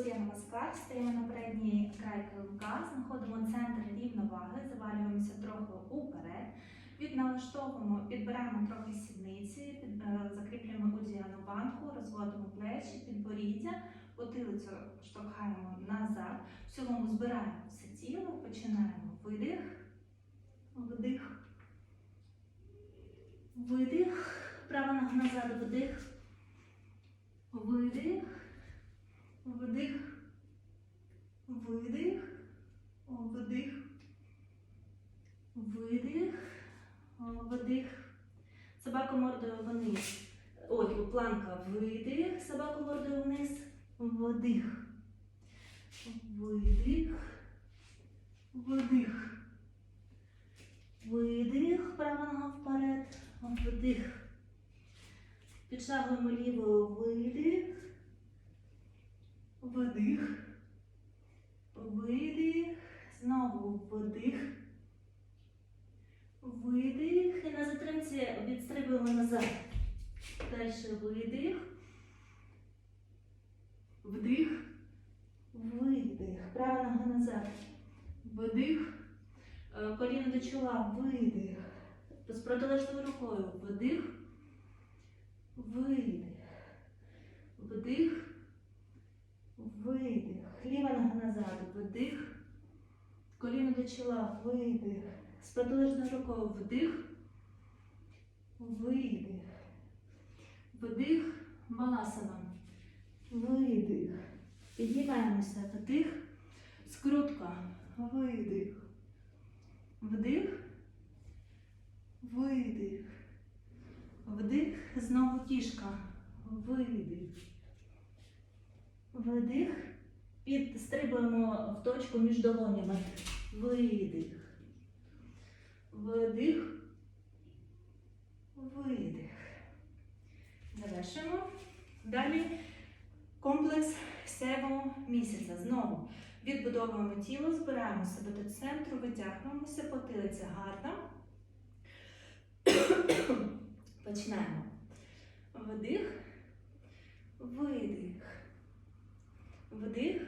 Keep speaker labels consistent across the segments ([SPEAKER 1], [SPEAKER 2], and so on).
[SPEAKER 1] Сур'я Намаскар, стаємо на передній край килимка, знаходимо центр рівноваги, завалюємося трохи уперед, відналаштовуємо, підбираємо трохи сідниці, е, закріплюємо удіяну банку, розводимо плечі, підборіддя, потилицю штовхаємо назад. В цілому збираємо все тіло, починаємо видих, вдих, видих, права нога назад, вдих, видих. Вдих, видих, вдих, видих, вдих. Собака мордою вниз. Ой, планка видих, собака мордою вниз, вдих. Видих, вдих. Видих, права нога вперед, вдих. Підшагуємо лівою видих. Вдих, видих, знову вдих, видих. І на затримці відстрибуємо назад. Далі видих, вдих, видих. Права нога назад. Вдих. Е, Коліно до чола, видих. З протилежною рукою. Вдих, видих. Вдих. Видих. Ліва нога назад. Вдих. Коліно до чола. Видих. З протилежною рукою. Вдих. Видих. Вдих. Баласана. Видих. Піднімаємося. Вдих. Скрутка. Видих. Вдих. Видих. Вдих. Знову кішка. Видих. Вдих. Підстрибуємо в точку між долонями. Видих. Вдих. Видих. Завершимо. Далі комплекс севого місяця. Знову відбудовуємо тіло, збираємо себе до центру, витягуємося, потилиця гарна. Починаємо. Вдих. Видих. Вдих,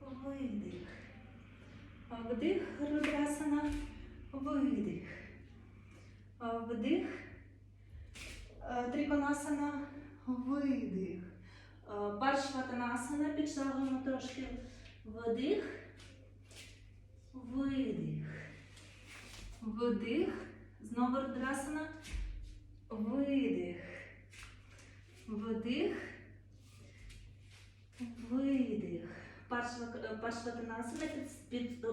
[SPEAKER 1] видих. Вдих, рудрасана, видих. Вдих, е, триконасана, видих. Е, Паршватанасана, підшагуємо трошки. Вдих, видих. Вдих, знову рудрасана, видих. Вдих. Видих. Паршватанасана. Під, під,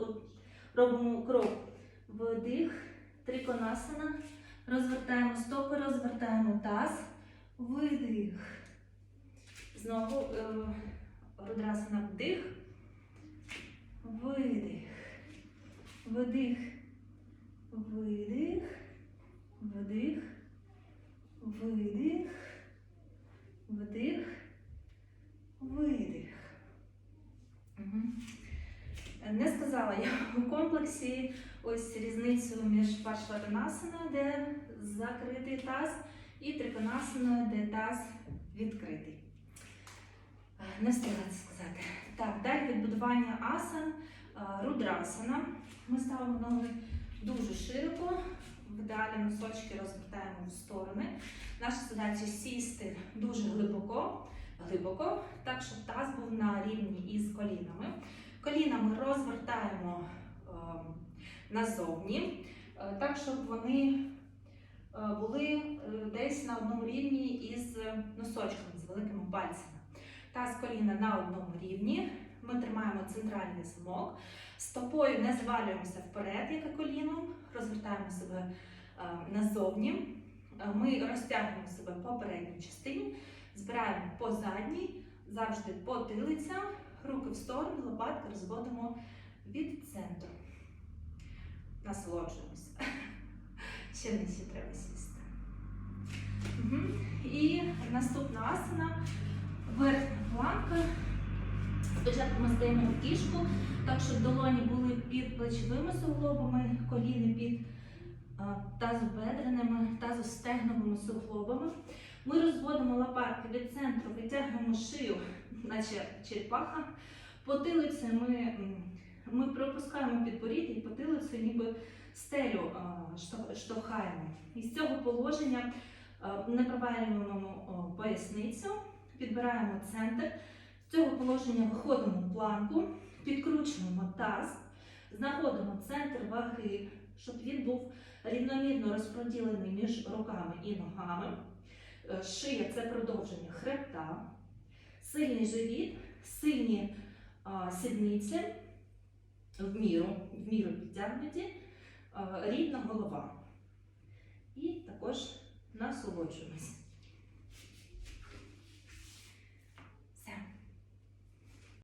[SPEAKER 1] робимо крок. Вдих. Триконасана. Розвертаємо стопи, розвертаємо таз. Видих. Знову е, рудрасана вдих. Видих. Вдих. Видих. Вдих. Видих. Вдих. Видих. Мгм. Не у комплексі ось різницю між пашватанасаною, де закритий таз, і триконасаною, де таз відкритий. Е, Не встигла це сказати. Так, далі відбудування асан, е, рудрасана. Ми ставимо ноги дуже широко, далі носочки розвертаємо в сторони. Наша задача сісти дуже глибоко глибоко, так щоб таз був на рівні із колінами. Коліна ми розвертаємо е, назовні, е, так, щоб вони е, були е, десь на одному рівні із носочками, з великими пальцями. Таз коліна на одному рівні. Ми тримаємо центральний замок. Стопою не звалюємося вперед, як і коліном, розвертаємо себе назовні. Ми розтягуємо себе по передній частині. Збираємо по задній, завжди потилиця, руки в сторону, лопатки розводимо від центру. Насолоджуємося. Ще нижче треба сісти. Мгм. І наступна асана, верхня планка. Спочатку ми стаємо в кішку, так щоб долоні були під плечовими суглобами, коліни під тазобедреними, тазостегновими суглобами. Ми розводимо лопатки від центру, витягуємо шию наче черепаха. Потилицю ми, ми пропускаємо підборіддя і потилицю ніби стелю штовхаємо. І з цього положення не провалюємо поясницю, підбираємо центр. З цього положення виходимо в планку, підкручуємо таз, знаходимо центр ваги, щоб він був рівномірно розподілений між руками і ногами. Е, Шия це продовження хребта, сильний живіт, сильні сідниці, в міру, в міру підтягнуті, рідна голова. І також насолоджуємось.